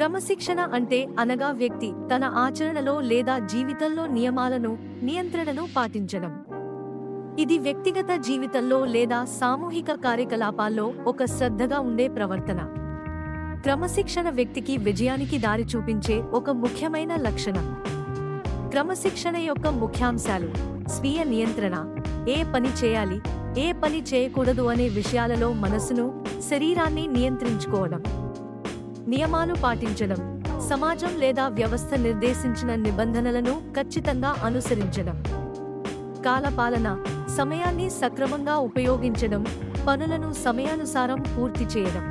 క్రమశిక్షణ అంటే అనగా వ్యక్తి తన ఆచరణలో లేదా జీవితంలో నియమాలను నియంత్రణను పాటించడం. ఇది వ్యక్తిగత జీవితంలో లేదా సామూహిక కార్యకలాపాల్లో ఒక శ్రద్ధగా ఉండే ప్రవర్తన. క్రమశిక్షణ వ్యక్తికి విజయానికి దారి చూపించే ఒక ముఖ్యమైన లక్షణం. క్రమశిక్షణ యొక్క ముఖ్యాంశాలు స్వీయ నియంత్రణ ఏ పని చేయాలి ఏ పని చేయకూడదు అనే విషయాలలో మనసును శరీరాన్ని నియంత్రించుకోవడం. నియమాలు పాటించడం సమాజం లేదా వ్యవస్థ నిర్దేశించిన నిబంధనలను ఖచ్చితంగా అనుసరించడం. కాలపాలన సమయాన్ని సక్రమంగా ఉపయోగించడం పనులను సమయానుసారం పూర్తి చేయడం.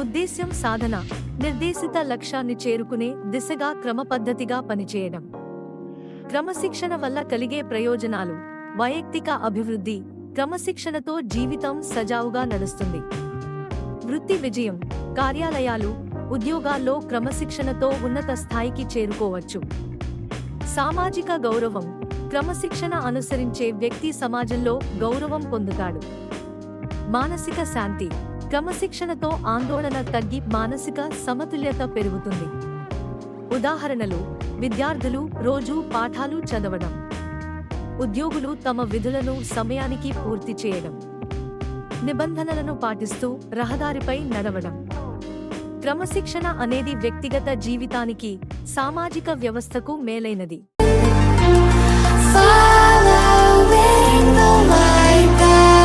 ఉద్దేశ్యం సాధన నిర్దేశిత లక్ష్యాన్ని చేరుకునే దిశగా క్రమపద్ధతిగా పనిచేయడం. క్రమశిక్షణ వల్ల కలిగే ప్రయోజనాలు వైయక్తిక అభివృద్ధి క్రమశిక్షణతో జీవితం సజావుగా నడుస్తుంది. వృత్తి విజయం కార్యాలయాలు ఉద్యోగాల్లో క్రమశిక్షణతో ఉన్నత స్థాయికి చేరుకోవచ్చు. సామాజిక గౌరవం క్రమశిక్షణ అనుసరించే వ్యక్తి సమాజంలో గౌరవం పొందుతాడు. మానసిక శాంతి క్రమశిక్షణతో ఆందోళన తగ్గి మానసిక సమతుల్యత పెరుగుతుంది. ఉదాహరణలు విద్యార్థులు రోజూ పాఠాలు చదవడం. ఉద్యోగులు తమ విధులను సమయానికి పూర్తి చేయడం. నిబంధనలను పాటిస్తూ రహదారిపై నడవడం. క్రమశిక్షణ అనేది వ్యక్తిగత జీవితానికి సామాజిక వ్యవస్థకు మేలైనది.